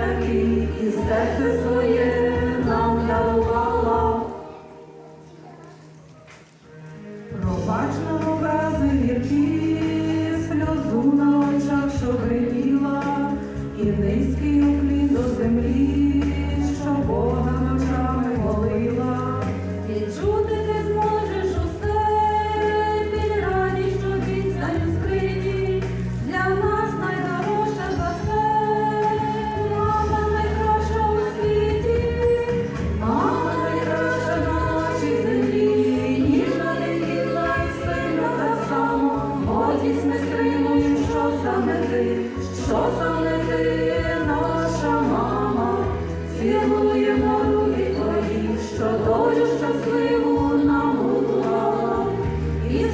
такий і серце своє нам дарував.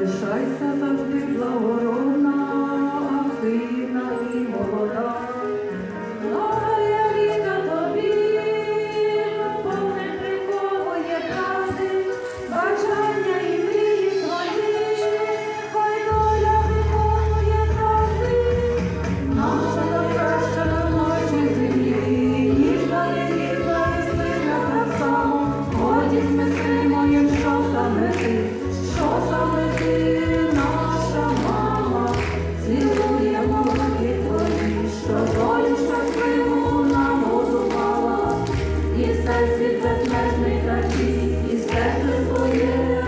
лишайся завжди благородна. і серці безмежний краті, і серце своє.